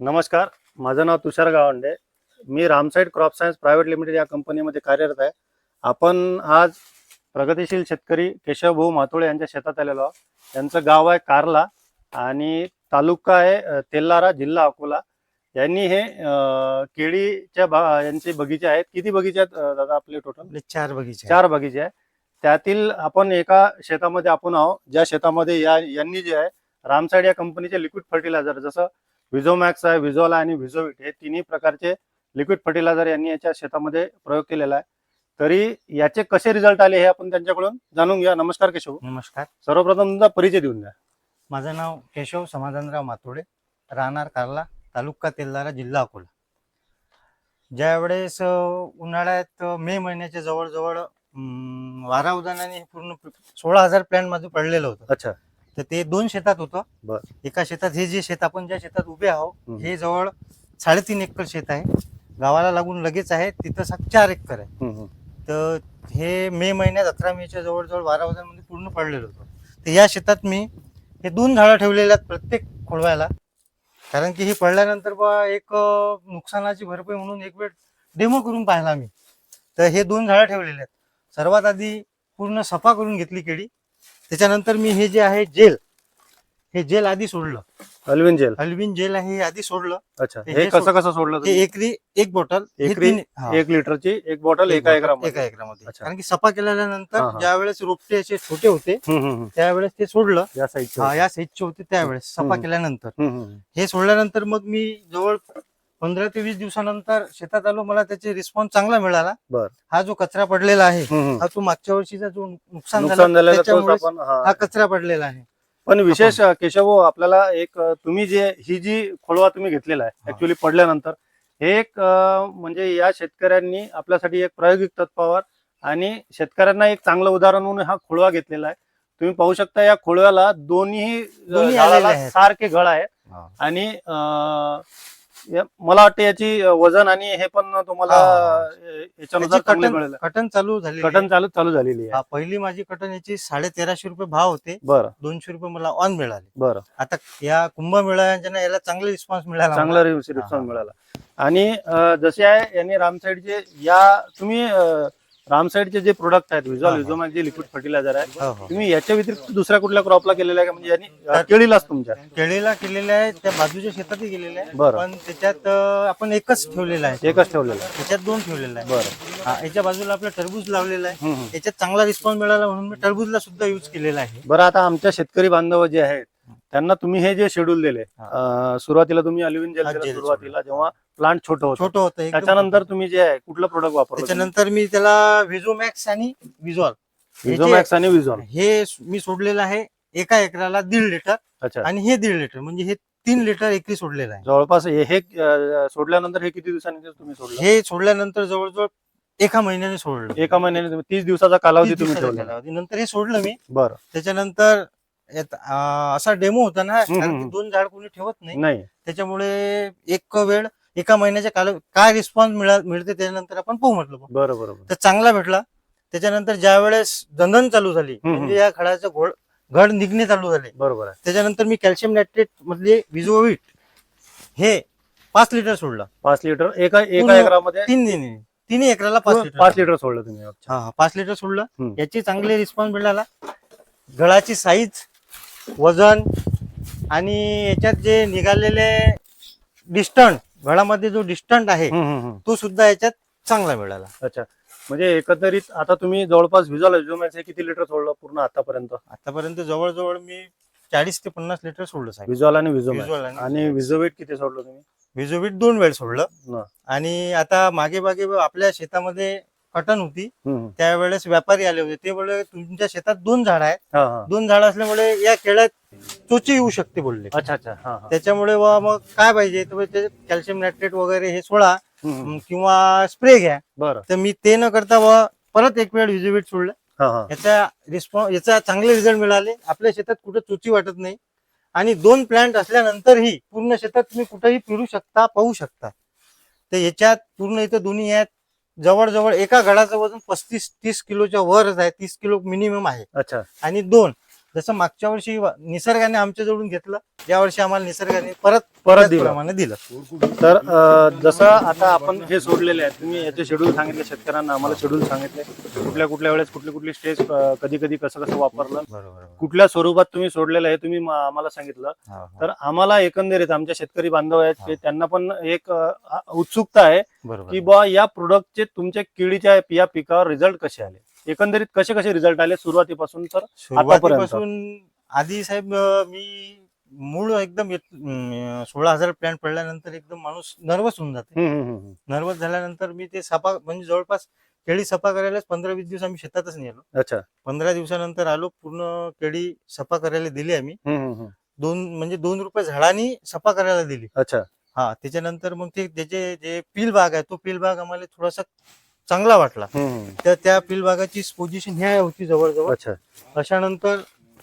नमस्कार माझं नाव तुषार गावंडे. मी रामसाईड क्रॉप सायन्स प्रायव्हेट लिमिटेड या कंपनीमध्ये कार्यरत आहे. आपण आज प्रगतिशील शेतकरी केशवभाऊ मातोळे यांच्या शेतात आलेलो आहोत. त्यांचं गाव आहे कारला आणि तालुका आहे तेल्लारा जिल्हा अकोला. यांनी हे केळीच्या बा यांचे बगीचे आहेत. किती बगीचे आहेत दादा आपले टोटल चार बगीचे चार बगीचे आहे त्यातील आपण एका शेतामध्ये आपण आहोत. ज्या शेतामध्ये या यांनी जे आहे रामसाईड या कंपनीचे लिक्विड फर्टिलायझर जसं विझोमॅक्स आहे विझोला आणि विझोविट हे तिन्ही प्रकारचे लिक्विड फर्टिलायझर यांनी याच्या शेतामध्ये प्रयोग केलेला आहे. तरी याचे कसे रिझल्ट आले हे आपण त्यांच्याकडून जाणून घ्या. नमस्कार केशव. नमस्कार. सर्वप्रथम तुमचा परिचय देऊन द्या. माझं नाव केशव समाधानराव मातोडे राहणार कारला तालुका तेल्लारा जिल्हा अकोला. ज्यावेळेस उन्हाळ्यात मे महिन्याच्या जवळजवळ वारा उदानाने पूर्ण सोळा हजार प्लॅन माझं पडलेलं होतं. अच्छा. तर ते दोन शेतात होतं. बर. एका शेतात हे जे शेत आपण ज्या शेतात उभे आहोत हम्म. हे जवळ साडेतीन एकर शेत आहे. गावाला लागून लगेच आहे तिथं सा चार एकर आहे. हम्म, हम्म. तर हे मे महिन्यात अकरा मेच्या जवळजवळ बारा वाजांमध्ये पूर्ण पडलेलं होतं. तर या शेतात मी हे दोन झाडं ठेवलेले आहेत प्रत्येक खोडवायला. कारण की हे पडल्यानंतर बा एक अं, नुकसानाची भरपाई म्हणून एक वेळ डेमो करून पाहिला मी. तर हे दोन झाडं ठेवलेले आहेत. सर्वात आधी पूर्ण सफा करून घेतली केळी. त्याच्यानंतर मी हे जे आहे जेल हे जेल आधी सोडलं अल्विन जेल अल्विन जेल आहे हे आधी सोडलं अच्छा हे कसं कसं सोडलं हे? एकरी एक बॉटल एकरी. एक लिटरची एक बॉटल एक एकरामध्ये एका एकरामध्ये. कारण की सफा केल्यानंतर. ज्या वेळेस रोपटे असे छोटे होते. त्यावेळेस ते सोडलं या हा, या साईजचे होते त्यावेळेस सफा. केल्यानंतर. हे सोडल्यानंतर मग मी जवळ पंधरा ते वीस दिवसानंतर शेतात आलो मला त्याचे रिस्पॉन्स चांगला मिळाला बर. हा जो कचरा पडलेला आहे हम्म. हा तो मागच्या वर्षीचा जो नुकसान नुकसान झालं झालेलं तोच त्याच्यामुळेच आपण हा. हा कचरा पडलेला आहे पण विशेष केशव भाऊ, आपल्याला एक अ, तुम्ही जे ही जी खोळवा तुम्ही घेतलेला आहे हा. ऍक्च्युली पडल्यानंतर हे एक अ, म्हणजे या शेतकऱ्यांनी आपल्यासाठी एक प्रायोगिक तत्वावर आणि शेतकऱ्यांना एक चांगलं उदाहरण म्हणून हा खोळवा घेतलेला आहे तुम्ही पाहू शकता या खोळव्याला दोन्ही अ, दोन्ही झाडाला आलेले आहेत. सारखे घड आहेत आणि अ, मला वाटतं याची वजन आणि हे पण तुम्हाला याच्यानुसार चांगले कटन मिळेल. कटन चालू झाली कटन चालू चालू झालेली आहे. पहिली माझी कटन याची साडे तेराशे रुपये भाव होते. बरं. दोनशे रुपये मला ऑन मिळाले. बरं. आता या कुंभमेळ्याच्या याला चांगले रिस्पॉन्स मिळाला चांगला. रिस्पॉन्स. मिळाला. आणि जसे आहे यांनी रामसाईडचे या तुम्ही रामसाईडचे जे प्रोडक्ट आहेत हा, हा. विझोमॅक जे लिक्विड फर्टिलायझर आहे हो, हो. तुम्ही याच्या व्यतिरिक्त दुसऱ्या कुठल्या क्रॉपला केलेला आहे का? म्हणजे यांनी केळीलाच तुमच्या. केळीला केलेले आहे त्या बाजूच्या शेतातही गेलेले आहे. बरं. पण त्याच्यात अं, आपण एकच ठेवलेला आहे. एकच ठेवलेलं आहे. त्याच्यात दोन ठेवलेला आहे. बरं. हा, याच्या बाजूला आपलं टरबूज लावलेलं आहे. हम्म. याच्यात चांगला रिस्पॉन्स मिळाला म्हणून मी टरबूजला सुद्धा युज केलेला आहे. बरं आता आमच्या शेतकरी बांधव जे आहेत त्यांना तुम्ही हे जे शेड्यूल दिले सुरुवातीला तुम्ही अल्युमिन जेल दिलं सुरुवातीला जेव्हा प्लांट छोटं होतं. छोटं होतं त्याच्यानंतर तुम्ही जे आहे कुठलं प्रोडक्ट वापरलं त्याच्यानंतर मी त्याला व्हिजोमॅक्स आणि विझॉल विझोमॅक्स आणि विझॉल हे मी सोडलेलं आहे एका एकराला दीड लिटर अच्छा. आणि हे दीड लिटर म्हणजे हे तीन लिटर एकरी सोडलेलं आहे. जवळपास हे सोडल्यानंतर हे किती दिवसांनी तुम्ही सोडलं? हे सोडल्यानंतर जवळजवळ एका महिन्याने सोडलं. एका महिन्याने तुम्ही- तीस दिवसाचा कालावधी तुम्ही ठेवला. नंतर हे सोडलं मी. बरं. त्याच्यानंतर यात, असा डेमो होता ना हम्म, कारण की हम्म. दोन झाड कोणी ठेवत नाही. नाही. त्याच्यामुळे एक वेळ एका महिन्याच्या काल काय रिस्पॉन्स मिळा मिळते त्याच्यानंतर आपण पाहू म्हटलं बुवा. बरं बरोबर तर चांगला भेटला. त्याच्यानंतर ज्या वेळेस दंदन चालू झाली हम्म. म्हणजे या घडाचं घोड घड निघणे चालू झाले. बरोबर आहे. त्याच्यानंतर मी कॅल्शियम नायट्रेट मधले विजोविट हे पाच लिटर सोडलं. पाच लिटर एका एका पूर्ण- एकरामध्ये? तीन दिन तिन्ही एकराला पाच लिटर पाच लिटर सोडलं तुम्ही अच्छा. हा हा, पाच लिटर सोडलं. हम्म. याची चांगले रिस्पॉन्स मिळाला. गळाची साईज वजन आणि याच्यात जे निघालेले डिस्टंट गळामध्ये जो डिस्टंट आहे. तो सुद्धा याच्यात चांगला मिळाला. अच्छा. म्हणजे एकंदरीत आता तुम्ही जवळपास व्हिज्युअल हे किती लिटर सोडलं पूर्ण आतापर्यंत? आतापर्यंत जवळजवळ मी चाळीस ते पन्नास लिटर सोडलं साहेब. व्हिज्युअल आणि Visual आणि विझोवेट किती सोडलं तुम्ही? विजोविट दोन वेळ सोडलं. आणि आता मागे मागे आपल्या शेतामध्ये कटन होती. हम्म. त्यावेळेस व्यापारी आले होते. ते बोलले तुमच्या शेतात दोन झाड आहेत. हा हा. दोन झाड असल्यामुळे या केळ्यात चोची येऊ शकते बोलले. अच्छा अच्छा. हा हा. त्याच्यामुळे वा मग काय पाहिजे? तर कॅल्शियम नायट्रेट वगैरे हे सोडा. हम्म, किंवा स्प्रे घ्या. बरं. तर मी ते न करता व परत एक वेळ विजिबिट सोडलं. हा हा. याचा रिस्पॉन्स याचा चांगले रिझल्ट मिळाले. आपल्या शेतात कुठं चुची वाटत नाही. आणि दोन प्लांट असल्यानंतरही पूर्ण शेतात तुम्ही कुठेही फिरू शकता पाहू शकता. तर याच्यात पूर्ण इथं दोन्ही आहेत. जवळजवळ एका गडाचं वजन पस्तीस तीस किलोच्या वरच आहे तीस किलो मिनिमम आहे. अच्छा. आणि दोन जसं मागच्या वर्षी निसर्गाने आमच्या जवळून घेतलं या वर्षी आम्हाला निसर्गाने परत परत दिलं. प्रमाणे दिलं. तर अं, जसं आता आपण हे सोडलेले आहे तुम्ही याचे शेड्यूल सांगितले शेतकऱ्यांना आम्हाला शेड्यूल सांगितले. कुठल्या कुठल्या वेळेस कुठली कुठली स्टेज कधी कधी कसं कसं वापरलं. बरोबर कुठल्या स्वरूपात तुम्ही सोडलेलं आहे तुम्ही म- आम्हाला सांगितलं. तर आम्हाला एकंदरीत आमच्या शेतकरी बांधव आहेत. त्यांना पण एक अं, उत्सुकता आहे की बरोबर बा या प्रोडक्टचे तुमच्या केळीच्या या पिकावर रिझल्ट कसे आले? एकंदरीत कसे कसे रिझल्ट आले सुरुवातीपासून तर सुरुवातीपासून आधी साहेब अं, मी मूळ एकदम सोळा हजार प्लॅन पडल्यानंतर एकदम माणूस नर्वस होऊन जाते. हम्म, हम्म, हम्म. नर्वस झाल्यानंतर मी ते सफा म्हणजे जवळपास केळी सफा करायलाच पंधरा वीस दिवस आम्ही शेतातच नाही आलो अच्छा. पंधरा दिवसानंतर आलो पूर्ण केळी सफा करायला दिली आम्ही. हम्म, हम्म, हम्म. दोन म्हणजे दोन रुपये झाडांनी सफा करायला दिली. अच्छा. हा त्याच्यानंतर मग ते त्याचे जे पील बाग आहे तो पील बाग आम्हाला थोडासा चांगला वाटला हम्म. तर त्या पील बागाची पोझिशन ह्या होती जवळजवळ अच्छा अशा नंतर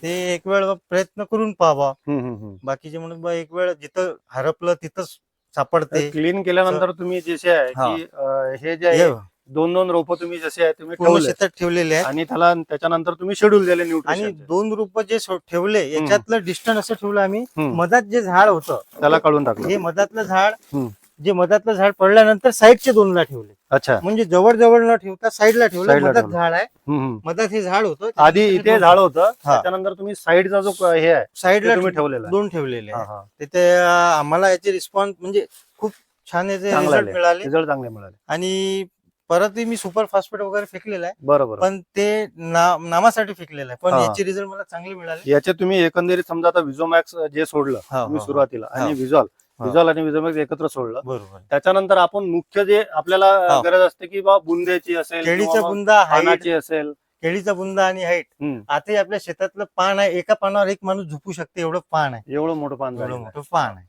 ते एक वेळ प्रयत्न करून पाहावा हम्म, हम्म, हम्म. बाकीचे म्हणून बा एक वेळ जिथं हरपलं तिथंच सापडते क्लीन केल्यानंतर तुम्ही जसे आहे हा. की अं, हे जे आहे दोन दोन रोप तुम्ही जसे आहे तुम्ही पूर्ण ठेवले शेतात ठेवलेले आहेत आणि त्याला त्याच्यानंतर तुम्ही शेड्यूल दिले आणि न्यूट्रिशन दोन रूप जे सो- ठेवले याच्यातलं डिस्टन्स असं ठेवलं आम्ही हम्म. मधात जे झाड होतं त्याला काढून टाकलं हे मधातलं झाड हम्म. जे मधातलं झाड पडल्यानंतर साईडचे दोनला ठेवले अच्छा म्हणजे जवळ जवळ न ठेवता साईडला ठेवलं Side ला मधात ठेवलं. झाड आहे हम्म. मधात हे झाड होतं आधी इथे झाड होतं हा. त्याच्यानंतर तुम्ही साईडचा जो क- हे आहे साईडला तुम्ही ठेवलेलं आहे. दोन ठेवलेले आहे. तिथे अं, आम्हाला याचे रिस्पॉन्स म्हणजे खूप छान याचे चांगला रिझल्ट आले. मिळाले रिझल्ट चांगले मिळाले आणि परतही मी सुपर फॉस्फेट वगैरे फेकलेला आहे बरोबर पण ते ना- नामासाठी फेकलेलं आहे पण हा. याचे रिझल्ट मला चांगले मिळाले याचे तुम्ही एकंदरीत समजा आता विझोमॅक्स जे सोडलं हा, तुम्ही हा, सुरुवातीला. आणि हा. विझॉल आणि विझोमॅक्स एकत्र सोडलं. बरोबर. त्याच्यानंतर आपण मुख्य जे आपल्याला हा. गरज असते की बा बुंद्याची असेल केळीचा किंवा मग बुंदा हाईट पानाची असेल. केळीचा बुंदा आणि हाईट हम्म. आताही आपल्या शेतातलं पान आहे. एका पानावर एक माणूस झोपू शकते एवढं पान आहे. एवढं मोठं पान एवढं झालेलं आहे. मोठं पान आहे.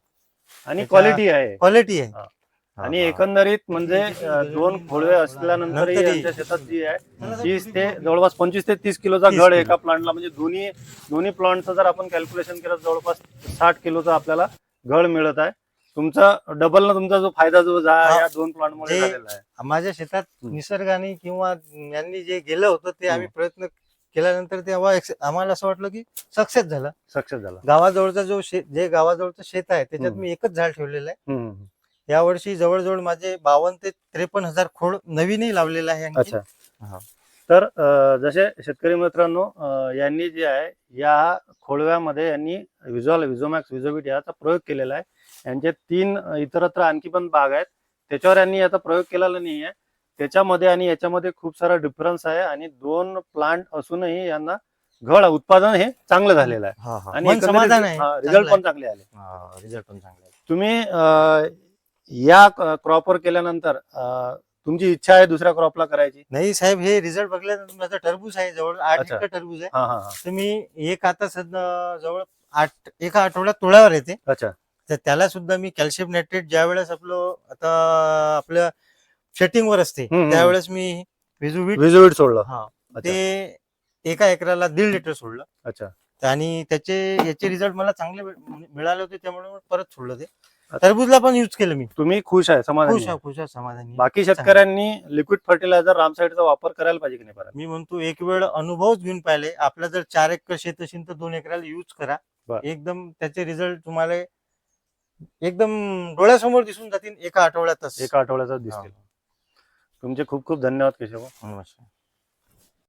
आणि त्याच्या- क्वालिटी आहे. क्वालिटी आहे. हा. आणि हा. एकंदरीत म्हणजे अं, दोन खोळवे असल्यानंतरही नंतरही- यांच्या शेतात जी आहे तीस ते जवळपास पंचवीस ते तीस किलोचा 30 घड किलो. एका प्लांटला म्हणजे दोन्ही दोन्ही प्लांटचं जर आपण कॅल्क्युलेशन केलं तर जवळपास साठ किलोचा आपल्याला घड मिळत आहे. तुमचा डबल ना तुमचा जो फायदा जो जा हा. या दोन प्लांट जे- झालेला आहे माझ्या शेतात हम्म. निसर्गाने किंवा यांनी जे गेलं होतं ते आम्ही प्रयत्न केल्यानंतर तेव्हा एक- आम्हाला असं वाटलं की सक्सेस झालं सक्सेस झाला गावाजवळचा जो शेत जे गावाजवळचं शेत आहे त्याच्यात हम्म. मी एकच झाड ठेवलेलं आहे हम्म. यावर्षी जवळजवळ माझे बावन्न ते त्रेपन्न हजार खोड नवीनही लावलेलं आहे आणखी. अच्छा हा. तर अं, जसे शेतकरी मित्रांनो अं, यांनी जे आहे या खोळव्यामध्ये यांनी विज्युअल विझोमॅक्स विझोविट याचा प्रयोग केलेला आहे यांचे तीन इतरत्र आणखी पण बाग आहेत. त्याच्यावर यांनी याचा प्रयोग केलेला नाही आहे त्याच्यामध्ये आणि याच्यामध्ये खूप सारा डिफरन्स आहे आणि दोन प्लांट असूनही यांना घड उत्पादन हे चांगलं झालेलं आहे. हा, हा. आणि मन समाधान आहे. रिझल्ट पण चांगले आले. रिझल्ट पण चांगला आहे तुम्ही या क्रॉपवर केल्यानंतर तुमची इच्छा आहे दुसऱ्या क्रॉपला करायची? नाही साहेब हे रिझल्ट बघल्यानंतर माझा टरबूज आहे जवळ आठ टरबूज आहे. हा हा हा. मी एक आता सध्या जवळ आठ एका आठवड्यात तोळ्यावर येते. अच्छा. तर त्याला सुद्धा मी कॅल्शियम नायट्रेट ज्या वेळेस आपलं आता आपल्या सेटिंग वर असते हम्म, हम्म. त्यावेळेस मी विजुवीट विझोविट सोडलं. हा. अच्छा. ते एका एकराला दीड लिटर सोडलं. अच्छा. आणि त्याचे याचे रिझल्ट मला चांगले मिळ- मिळाले होते त्यामुळे परत सोडलं ते. टरबूजला पण युज केलं मी. तुम्ही खुश आहे समाधानी खुश आहे. आहे खुश आहे समाधानी बाकी शेतकऱ्यांनी लिक्विड फर्टिलायझर रामसाईडचा वापर करायला पाहिजे की नाही बरं मी म्हणतो एक वेळ अनुभवच घेऊन पाहिले. आपला जर चार एकर शेत असेल तर दोन एकराला युज करा. बर. एकदम त्याचे रिझल्ट तुम्हाला एकदम डोळ्यासमोर दिसून जातील एका आठवड्यातच. एका आठवड्याचा दिसतील. तुमचे खूप खूप धन्यवाद केशव. नमस्कार.